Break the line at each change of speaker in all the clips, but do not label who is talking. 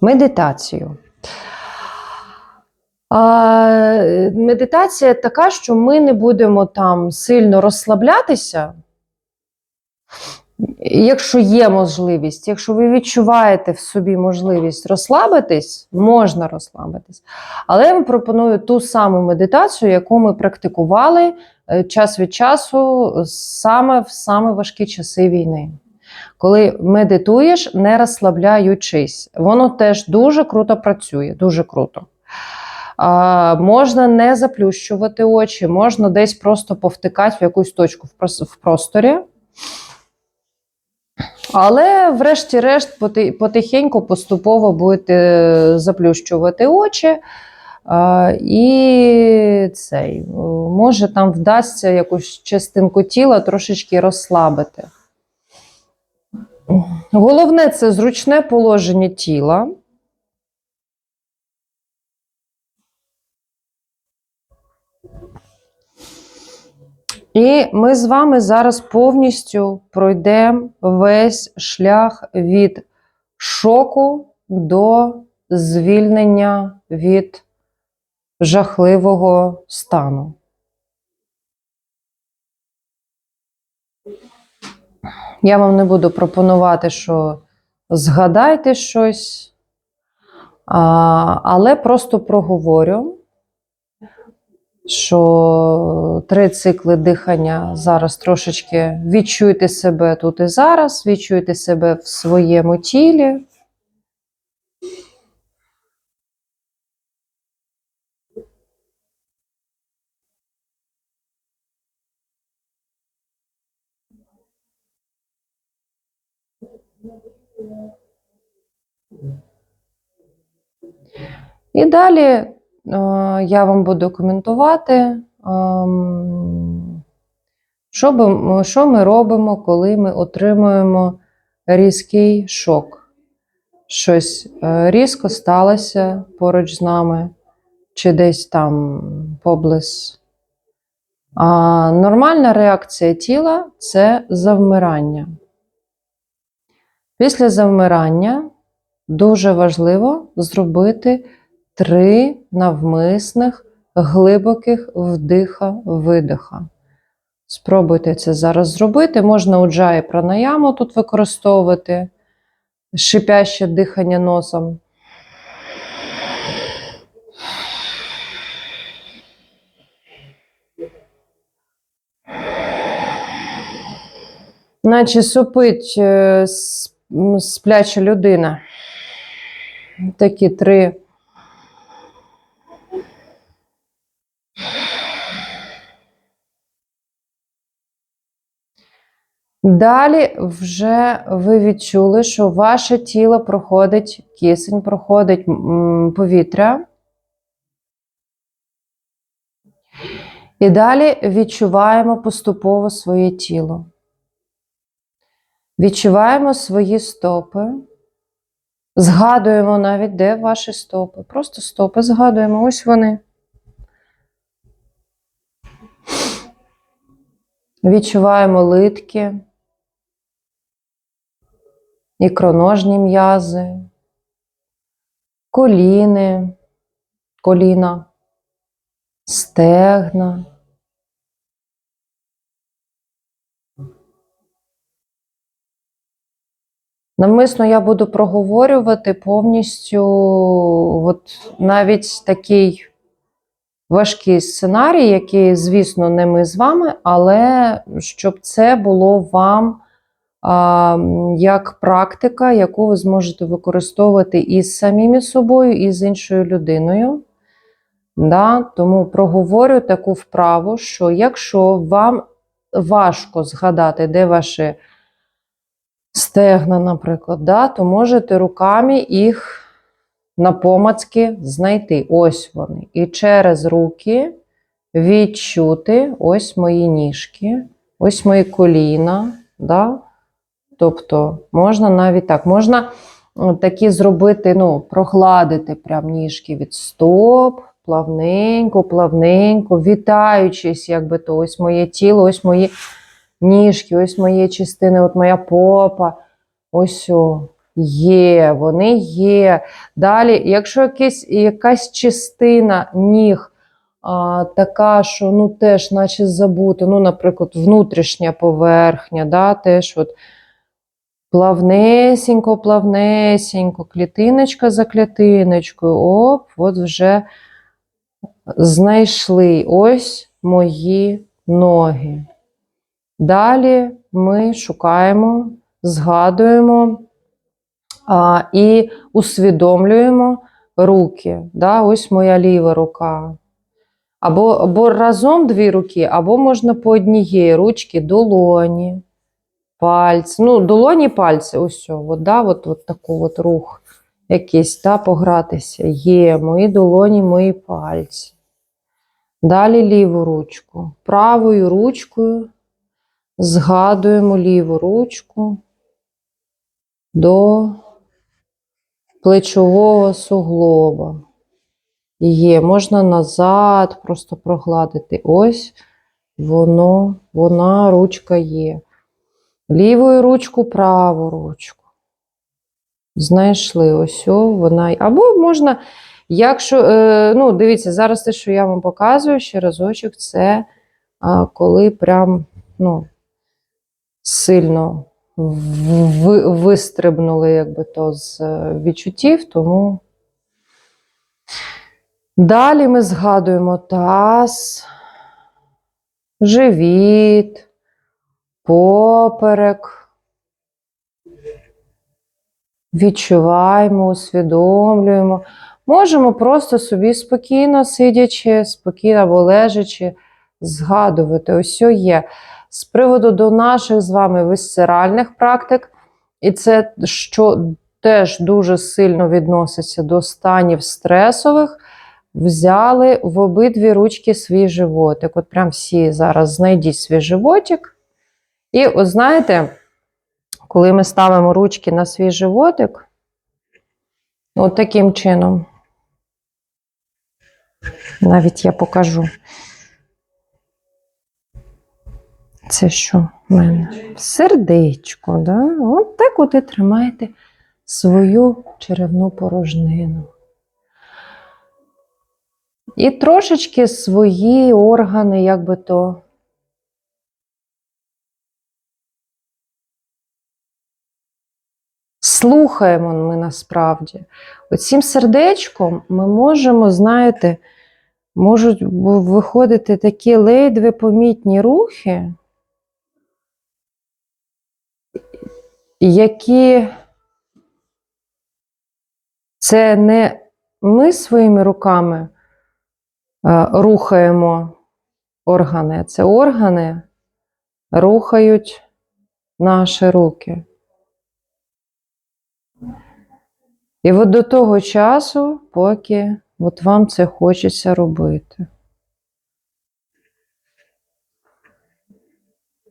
медитацію. А, медитація така, що ми не будемо там сильно розслаблятися. Якщо є можливість, якщо ви відчуваєте в собі можливість розслабитись, можна розслабитись. Але я вам пропоную ту саму медитацію, яку ми практикували е, час від часу саме в саме важкі часи війни. Коли медитуєш, не розслабляючись, воно теж дуже круто працює, дуже круто. А, можна не заплющувати очі, можна десь просто повтикати в якусь точку в просторі. Але, врешті-решт, потихеньку, поступово будете заплющувати очі. А, і цей, може там вдасться якусь частинку тіла трошечки розслабити. Головне це зручне положення тіла. І ми з вами зараз повністю пройдемо весь шлях від шоку до звільнення від жахливого стану. Я вам не буду пропонувати, що згадайте щось, але просто проговорю, що три цикли дихання зараз трошечки відчуйте себе тут і зараз, відчуйте себе в своєму тілі. І далі е, я вам буду коментувати, ем, що, би- що ми робимо, коли ми отримуємо різкий шок. Щось е, різко сталося поруч з нами, чи десь там поблизь. А нормальна реакція тіла це завмирання. Після завмирання дуже важливо зробити три навмисних глибоких вдиха-видиха. Спробуйте це зараз зробити. Можна уджаї пранаяму тут використовувати, шипяще дихання носом. Наче супить е, спляча людина. Такі три. Далі вже ви відчули, що ваше тіло проходить кисень, проходить повітря. І далі відчуваємо поступово своє тіло. Відчуваємо свої стопи. Згадуємо навіть, де ваші стопи. Просто стопи згадуємо, ось вони. Відчуваємо литки, ікроножні м'язи, коліни, коліна, стегна. Навмисно я буду проговорювати повністю, от навіть такий важкий сценарій, який, звісно, не ми з вами, але щоб це було вам як практика, яку ви зможете використовувати і з самими собою, і з іншою людиною. Да? Тому проговорю таку вправу, що якщо вам важко згадати, де ваші стегна, наприклад, да, то можете руками їх напомацки знайти. Ось вони. І через руки відчути ось мої ніжки, ось мої коліна. Да? Тобто можна навіть так, можна е, такі зробити, ну, прогладити прям ніжки від стоп, плавненько, плавненько, вітаючись, якби то ось моє тіло, ось мої ніжки, ось мої частини, от моя попа, ось о, Є, вони є. Далі, якщо якась, якась частина ніг а, така, що ну теж наче забута, ну, наприклад, внутрішня поверхня, да, теж от плавнесенько, клітиночка за клітиночкою, оп, от вже знайшли ось мої ноги. Далі ми шукаємо, згадуємо а, і усвідомлюємо руки. Да? Ось моя ліва рука. Або, або разом дві руки, або можна по однієї ручки долоні, пальці. Ну, долоні пальці, ось, от, да? от, от такий от рух якийсь, да? погратися. Є мої долоні, мої пальці. Далі ліву ручку. Правою ручкою згадуємо ліву ручку до плечового суглоба. Є, можна назад просто прогладити. Ось воно, вона, ручка є. Лівою ручку, праву ручку. Знайшли ось вона. Або можна, якщо, е, ну, дивіться, зараз те, що я вам показую, ще разочок, це коли прям, ну, сильно вистрибнули, якби то з е, відчуттів, тому. Далі ми згадуємо таз, живіт, поперек. Відчуваємо, усвідомлюємо. Можемо просто собі спокійно сидячи, спокійно або лежачи, згадувати. Ось є. З приводу до наших з вами висцеральних практик, і це що теж дуже сильно відноситься до станів стресових, взяли в обидві ручки свій животик. От прям всі зараз знайдіть свій животик. І от знаєте, коли ми ставимо ручки на свій животик, от таким чином, навіть я покажу. Це що в мене? Сердечко, да? От так от і тримаєте свою черевну порожнину. І трошечки свої органи, як би то. Слухаємо ми насправді. Оцім сердечком ми можемо, знаєте, можуть виходити такі ледве помітні рухи, які це не ми своїми руками е, рухаємо органи, це органи рухають наші руки. І от до того часу, поки от вам це хочеться робити.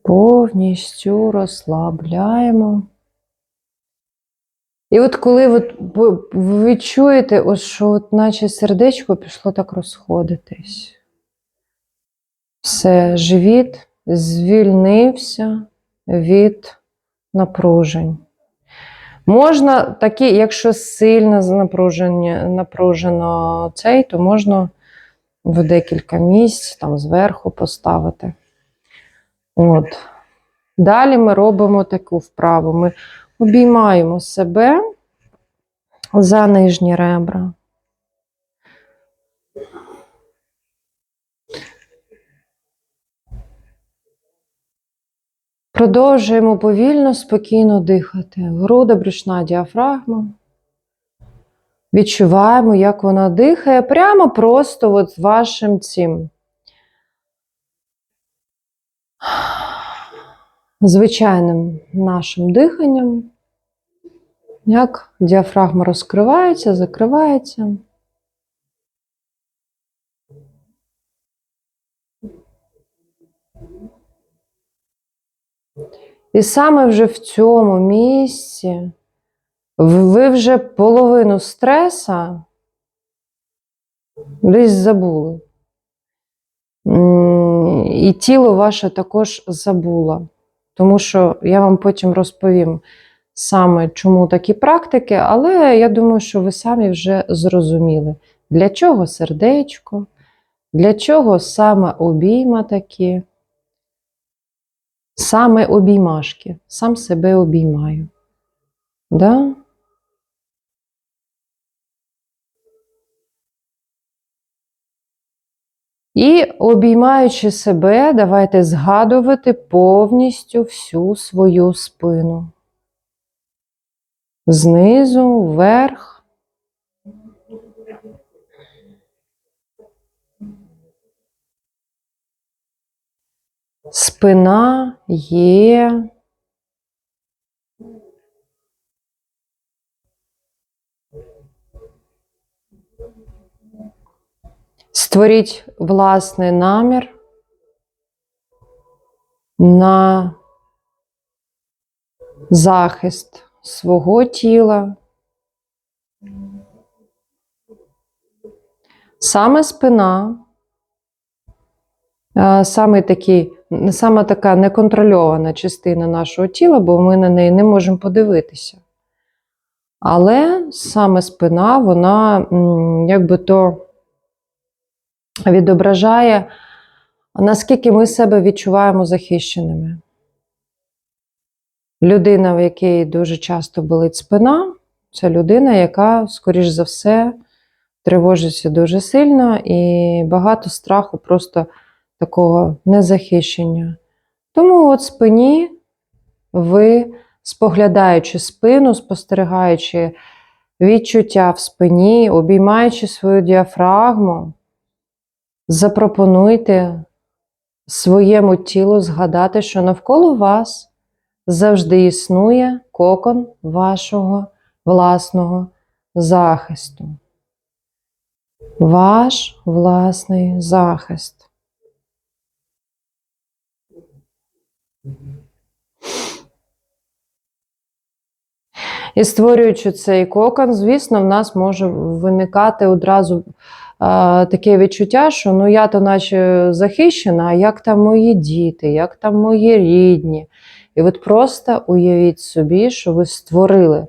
Повністю розслабляємо. І от коли от ви відчуєте, що от наче сердечко пішло так розходитись. Все, живіт звільнився від напружень. Можна такі, якщо сильно напружено цей, то можна в декілька місць там зверху поставити. От. Далі ми робимо таку вправу. Ми обіймаємо себе за нижні ребра. Продовжуємо повільно, спокійно дихати. Груда, брюшна діафрагма. Відчуваємо, як вона дихає прямо просто от вашим цим. Звичайним нашим диханням. Як діафрагма розкривається, закривається. І саме вже в цьому місці ви вже половину стреса десь забули. І тіло ваше також забуло. Тому що я вам потім розповім, саме чому такі практики, але я думаю, що ви самі вже зрозуміли, для чого сердечко, для чого саме обійма такі, саме обіймашки, сам себе обіймаю. Да? І обіймаючи себе, давайте згадувати повністю всю свою спину. Знизу, вверх. Спина є. Створіть власний намір на захист свого тіла. Саме спина, е, саме, такий, саме така неконтрольована частина нашого тіла, бо ми на неї не можемо подивитися. Але саме спина, вона якби то відображає, наскільки ми себе відчуваємо захищеними. Людина, в якій дуже часто болить спина, це людина, яка, скоріш за все, тривожиться дуже сильно і багато страху, просто такого незахищення. Тому от спині ви, споглядаючи спину, спостерігаючи відчуття в спині, обіймаючи свою діафрагму, запропонуйте своєму тілу згадати, що навколо вас завжди існує кокон вашого власного захисту. Ваш власний захист. І створюючи цей кокон, звісно, в нас може виникати одразу а, таке відчуття, що ну я то наче захищена, а як там мої діти, як там мої рідні. І от просто уявіть собі, що ви створили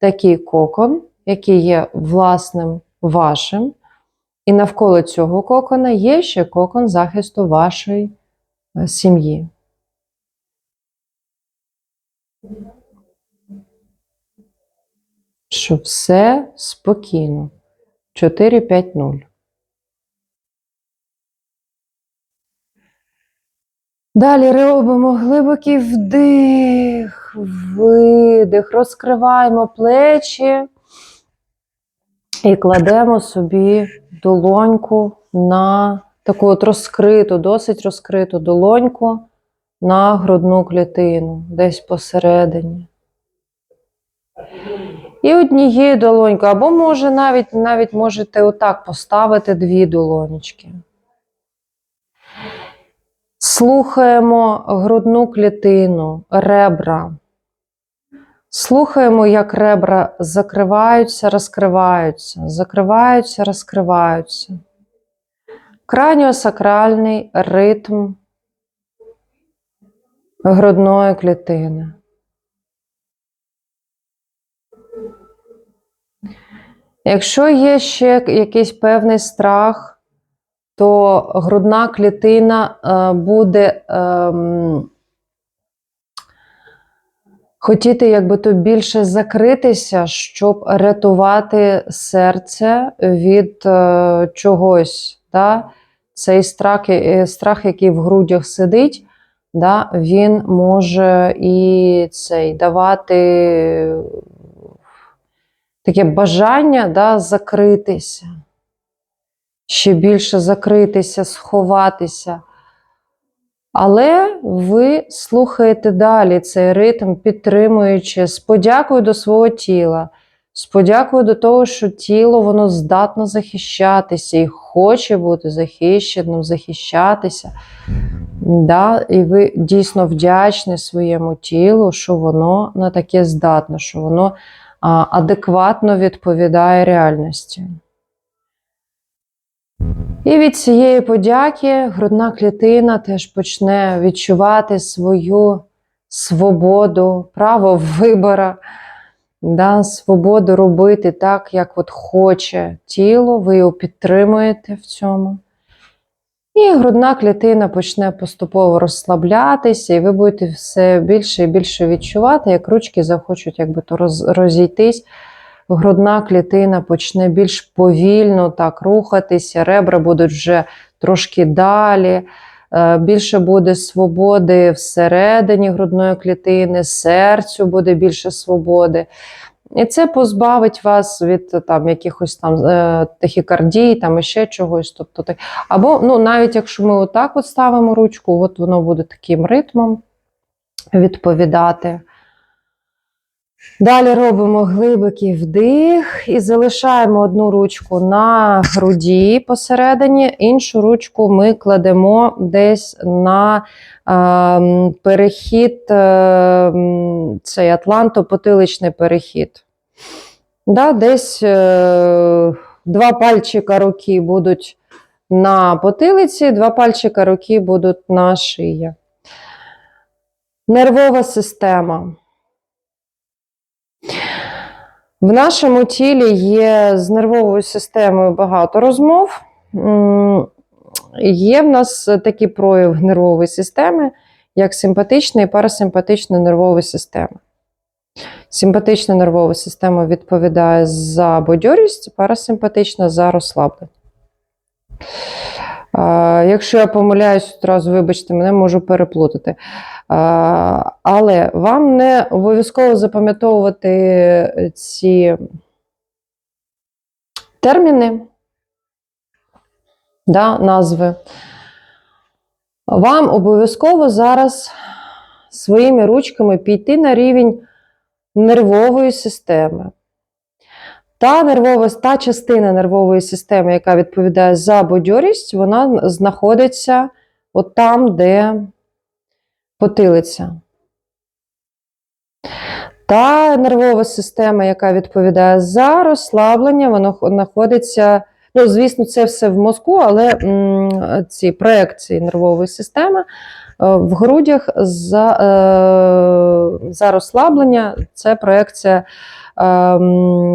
такий кокон, який є власним вашим, і навколо цього кокона є ще кокон захисту вашої е, сім'ї. Що все спокійно. 4-5-0. Далі робимо глибокий вдих, видих, розкриваємо плечі і кладемо собі долоньку на таку от розкриту, досить розкриту долоньку на грудну клітину, десь посередині. І однією долонькою, або може навіть, навіть можете отак поставити дві долонечки. Слухаємо грудну клітину, ребра. Слухаємо, як ребра закриваються, розкриваються, закриваються, розкриваються. Краніосакральний ритм грудної клітини. Якщо є ще якийсь певний страх, то грудна клітина е, буде ем, хотіти якби то більше закритися, щоб рятувати серце від е, чогось. Да? Цей страх, е, страх, який в грудях сидить, да, він може і цей давати таке бажання да, закритися, ще більше закритися, сховатися. Але ви слухаєте далі цей ритм, підтримуючи з подякою до свого тіла, з подякою до того, що тіло воно здатно захищатися і хоче бути захищеним, захищатися. Да? І ви дійсно вдячні своєму тілу, що воно на таке здатно, що воно а, адекватно відповідає реальності. І від цієї подяки грудна клітина теж почне відчувати свою свободу, право вибора, да, свободу робити так, як от хоче тіло, ви його підтримуєте в цьому. І грудна клітина почне поступово розслаблятися, і ви будете все більше і більше відчувати, як ручки захочуть якби то роз, розійтись. Грудна клітина почне більш повільно так рухатися, ребра будуть вже трошки далі, більше буде свободи всередині грудної клітини, серцю буде більше свободи. І це позбавить вас від там, якихось там е, тахікардій, там іще чогось. Тобто, так. Або ну, навіть якщо ми отак от ставимо ручку, от воно буде таким ритмом відповідати. Далі робимо глибокий вдих і залишаємо одну ручку на груді посередині, іншу ручку ми кладемо десь на е, перехід, е, цей атланто-потиличний перехід. Да, десь е, два пальчика руки будуть на потилиці, два пальчика руки будуть на шиї. Нервова система. В нашому тілі є з нервовою системою багато розмов. Є в нас такі прояви нервової системи, як симпатична і парасимпатична нервова система. Симпатична нервова система відповідає за бадьорість, парасимпатична за розслаблення. Якщо я помиляюсь, одразу вибачте, мене можу переплутати. Але вам не обов'язково запам'ятовувати ці терміни, да, назви. Вам обов'язково зараз своїми ручками піти на рівень нервової системи. Та нервова, та частина нервової системи, яка відповідає за бадьорість, вона знаходиться от там, де потилиця. Та нервова система, яка відповідає за розслаблення, вона знаходиться. Ну, звісно, це все в мозку, але м, ці проекції нервової системи е, в грудях за, е, за розслаблення це проекція е,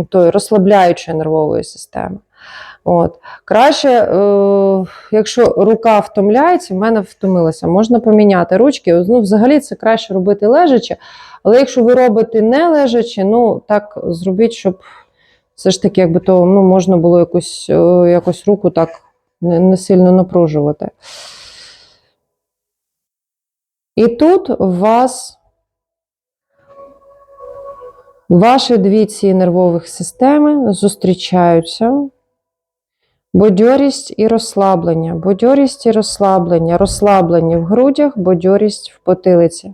тої розслабляючої нервової системи. От. Краще, е, якщо рука втомляється, в мене втомилася, можна поміняти ручки. Ну, взагалі це краще робити лежачи, але якщо ви робите не лежачи, ну так зробіть, щоб все ж таки, якби то ну, можна було якусь, е, якось руку так не, не сильно напружувати. І тут у вас ваші дві ці нервових системи зустрічаються. Бодьорість і розслаблення, бодьорість і розслаблення, розслаблення в грудях, бодьорість в потилиці.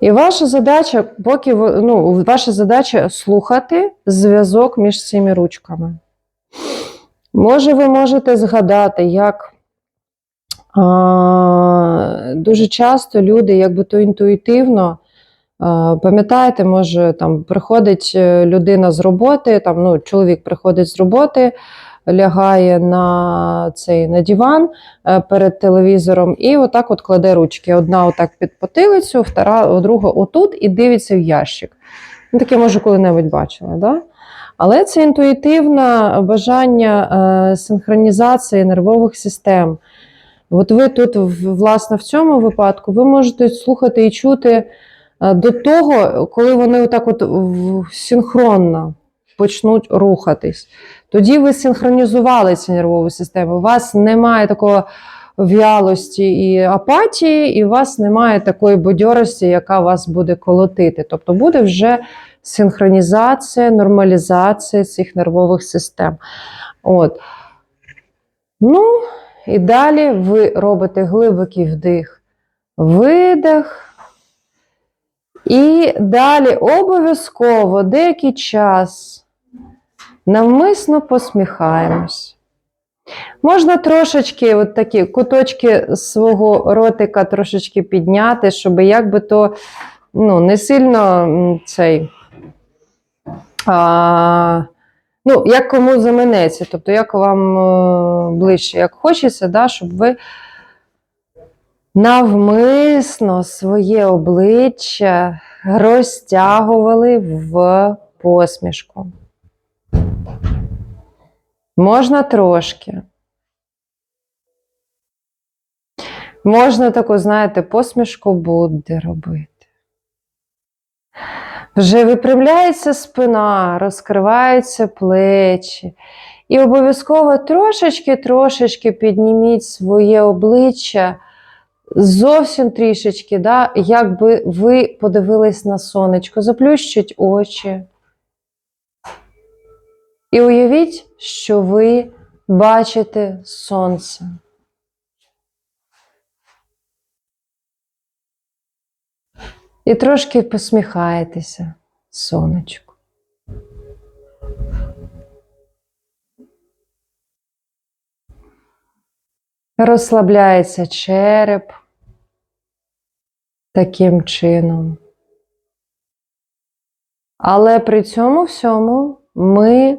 І ваша задача, поки ну, ваша задача слухати зв'язок між цими ручками. Може, ви можете згадати, як а, дуже часто люди, якби то інтуїтивно, пам'ятаєте, може, там приходить е, людина з роботи, там, ну, чоловік приходить з роботи, лягає на цей на диван е, перед телевізором і отак от кладе ручки. Одна отак під потилицю, втора, друга отут і дивиться в ящик. Ну, таке, може, коли-небудь бачила. Да? Але це інтуїтивне бажання е, синхронізації нервових систем. От ви тут, власне, в цьому випадку, ви можете слухати і чути е, до того, коли вони отак от синхронно почнуть рухатись. Тоді ви синхронізували ці нервові системи. У вас немає такого в'ялості і апатії, і у вас немає такої бадьорості, яка вас буде колотити. Тобто буде вже синхронізація, нормалізація цих нервових систем. От. Ну, і далі ви робите глибокий вдих, видих. І далі обов'язково деякий час навмисно посміхаємось. Можна трошечки, от такі куточки свого ротика трошечки підняти, щоб якби то ну, не сильно цей. А, ну, як кому заманеться, тобто як вам е, ближче, як хочеться, да, щоб ви навмисно своє обличчя розтягували в посмішку. Можна трошки. Можна таку, знаєте, посмішку Будди робити. Вже випрямляється спина, розкриваються плечі. І обов'язково трошечки-трошечки підніміть своє обличчя зовсім трішечки, да, якби ви подивились на сонечко, заплющіть очі. І уявіть, що ви бачите сонце. І трошки посміхаєтеся, сонечку. Розслабляється череп таким чином. Але при цьому всьому ми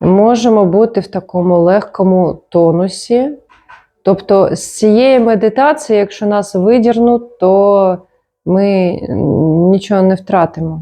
можемо бути в такому легкому тонусі. Тобто з цієї медитації, якщо нас видірнуть, то ми нічого не втратимо.